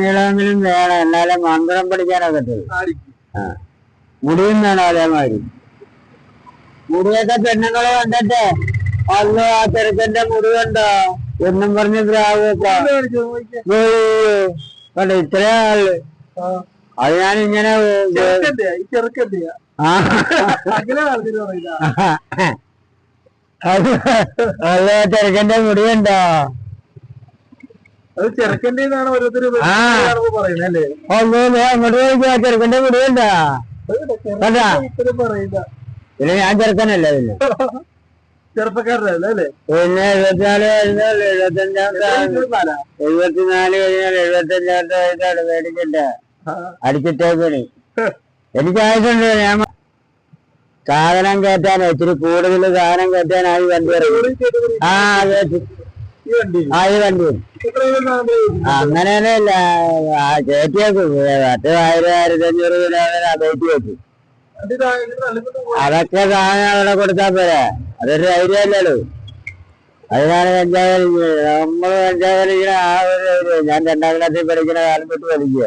നീളമെങ്കിലും വേണം. എന്നാലേ മന്ത്രം പഠിക്കാനൊക്കത്തുള്ളൂ. മുടിയും വേണം അതേമാതിരി. മുടിയൊക്കെ പെണ്ണുങ്ങളെ കണ്ടിട്ട് അന്ന് ആ ചെറുക്കന്റെ മുടി കണ്ടോ? എന്നും പറഞ്ഞ് ദ്രാവൊക്കെ ഇത്രയാ. കണ്ടോ? ആൾ. അത് ഞാൻ ഇങ്ങനെ ചെറുക്കന്റെ മുടി കണ്ടോ? അത് ചെറുക്കന്റെ ഓരോരുത്തര്. പറയുന്നത് അല്ലേ അങ്ങോട്ട് പിന്നെ ഞാൻ ചെറുക്കനല്ലേ പിന്നെ. ചെറുപ്പക്കാരനല്ല? അല്ലേ പിന്നെ എഴുപത്തിനാല് കഴിഞ്ഞാൽ? എഴുപത്തിനാല് എഴുപത്തഞ്ചാമത്തെ വയസ്സാണ്. അടിച്ചിട്ടേക്കണി. എനിക്ക് ആയിട്ടുണ്ട് ഞാൻ സാധനം കയറ്റാൻ ഇച്ചിരി കൂടുതൽ സാധനം കയറ്റാനായി വണ്ടി ആ വണ്ടി ആ ഈ വണ്ടി. അങ്ങനെ ആ കയറ്റിയേക്കും പത്ത് ആയിരം ആയിരത്തി അഞ്ഞൂറ് കിലോ കയറ്റി വെക്കും. അതൊക്കെ സാധനം അവിടെ കൊടുത്താ പോരെ. അതൊരു ധൈര്യം അല്ലല്ലോ അതിനാണ് കഞ്ചാവ് നമ്മൾ നമ്മൾ കഞ്ചാവ് വലിക്കുന്ന ആ ഒരു ധൈര്യം ഞാൻ രണ്ടാം ക്ലാസ്സിൽ പഠിക്കുന്ന കാലം തൊട്ട് വലിക്കുക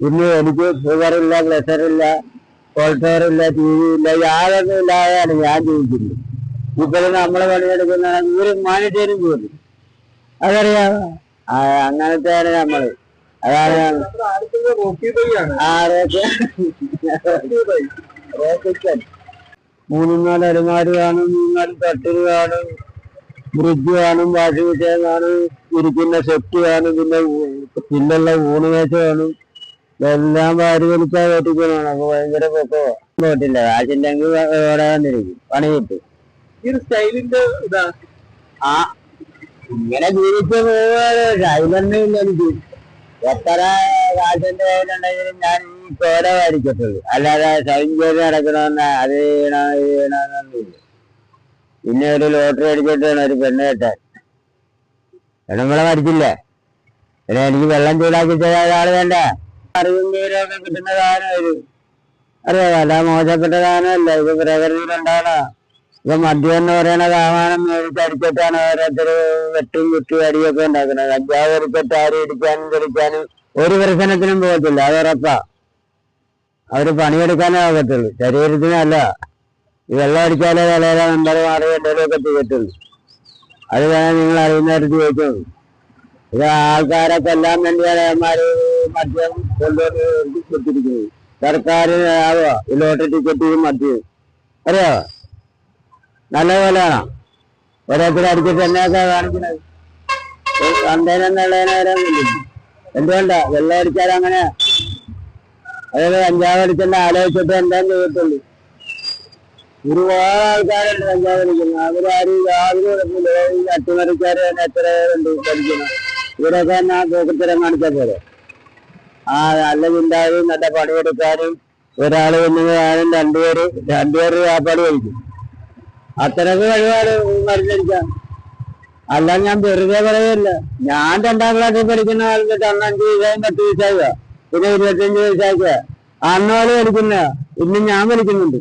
ഇന്ന് എനിക്ക് ഷുഗർ ഇല്ല പ്രഷർ ഇല്ല കോൾട്ടോർ ഇല്ല ടി വി ഇല്ല യാതൊന്നും ഇല്ലാതെയാണ് ഞാൻ ജീവിക്കുന്നത്. ഇപ്പോഴും നമ്മൾ പണിയെടുക്കുന്ന ഒരു മാനിറ്റേരും പോകുന്നു അതറിയാമോ അങ്ങനത്തെ അങ്ങനത്തെയാണ് നമ്മൾ. അതാണ് മൂന്നും നാല് അലമാര് കാണും മൂന്നാൽ തട്ടിൽ കാണും ബ്രിഡ്ജ് കാണും വാഷിംഗ് മെഷീൻ കാണും ഇരിക്കുന്ന സെറ്റ് കാണും പിന്നെ പിന്നുള്ള ഊണ് മേശ കാണും എല്ലാം വാരി വലിച്ചാ വേട്ടിക്കണം അപ്പൊ ഭയങ്കര പൊക്കോ പോട്ടില്ല കാശില്ലെങ്കിൽ ഓടെ വന്നിരിക്കും. പണി കിട്ടും. ഈ സ്റ്റൈലിന്റെ ഇതാ. ആ ഇങ്ങനെ ജീവിച്ച് പോവാറ് ഡ്രൈവറിനെ ഇല്ല എനിക്ക്. എത്ര കാശിന്റെ കയ്യിലുണ്ടെങ്കിലും ഞാൻ ഈ കോട വരയ്ക്കത്തുള്ളൂ അല്ലാതെ ചെയ്ത് നടക്കണമെന്ന് അത് ചെയ്യണോ ഇത് ചെയ്യണമെന്നൊന്നുമില്ല പിന്നെ ഒരു ലോട്ടറി അടിച്ചിട്ട് വേണം ഒരു പെണ്ണ് കെട്ടാൻ. നമ്മളെ മരിച്ചില്ലേ? പിന്നെ എനിക്ക് വെള്ളം ചൂടാക്കി തരാൻ വേണ്ട. അറിവും കിട്ടുന്ന സാധനം ഒരു അറിയാം അല്ല മോശപ്പെട്ട സാധനമല്ല. ഇത് പ്രകൃതിയിലുണ്ടാകണ ഇപ്പൊ മദ്യം എന്ന് പറയുന്ന സാമാനം മേടിച്ച് അടിച്ചിട്ടാണ് ഓരോരുത്തർ വെട്ടും കുത്തും അടിയൊക്കെ ഉണ്ടാക്കുന്നത്. കഞ്ചാവ് എടുത്തിട്ട് ആരും ഇടിക്കാനും തെളിക്കാനും ഒരു പ്രശ്നത്തിനും പോകത്തില്ല. അത് ഉറപ്പാ. അവർ പണിയെടുക്കാനേ ആകത്തുള്ളൂ. ശരീരത്തിനല്ല. ഈ വെള്ളം അടിച്ചാലേ വിലയിലെ നമ്പർ മാറി എന്തെങ്കിലുമൊക്കെ ചെയ്യത്തുള്ളൂ. അത് വേണം നിങ്ങൾ അറിയുന്നവർക്ക് ചോദിച്ചോളൂ. ഇത് ആൾക്കാരൊക്കെ എല്ലാം വേണ്ടിയാണ് മദ്യം കൊണ്ടുവന്ന് കൊടുത്തിരിക്കുന്നത്. സർക്കാർ ആവോ ഈ ലോട്ടറി ടിക്കറ്റ് മദ്യം. അറിയാവോ? നല്ല പോലെയാണോ ഓരോരുത്തർ അടിച്ചിട്ട് എന്നെയൊക്കെ കാണിക്കുന്നത്. കണ്ടേനെന്നുള്ളതിനേരം എന്തുകൊണ്ടാ? വെള്ളം അടിച്ചാൽ അങ്ങനെ അതായത് കഞ്ചാവ് അടിച്ചെന്നെ ആലോചിച്ചിട്ട് എന്താന്ന് ചെയ്യത്തുള്ളൂ. ഒരുപാട് ആൾക്കാരുണ്ട് കഞ്ചാവ് അടിക്കുന്നത്. അവരാരും യാതൊരു കുഴപ്പമില്ല അട്ടിമറിക്കാർ തന്നെ എത്ര പേരുണ്ട് പഠിക്കുന്നത്. ഇവരൊക്കെ തന്നെ ആ പോക്കത്തരം കാണിച്ചാൽ പോരെ. ആ നല്ല ചിന്താവും നല്ല പണിയെടുക്കാനും ഒരാൾ കൊണ്ടുപോകാനും രണ്ടുപേര് രണ്ടുപേര് ആ പണി കഴിക്കും അത്രയ്ക്ക് കഴിവാണ് പറഞ്ഞിരിക്കാം അല്ല ഞാൻ വെറുതെ പറയല്ല ഞാൻ രണ്ടാം ക്ലാസ്സിൽ പഠിക്കുന്ന കാലത്ത് അന്ന് അഞ്ച് പത്ത് വയസ്സായ പിന്നെ ഇരുപത്തിയഞ്ച് വയസ്സാക്കുക അന്നോട് പഠിക്കുന്ന ഇന്ന് ഞാൻ പഠിക്കുന്നുണ്ട്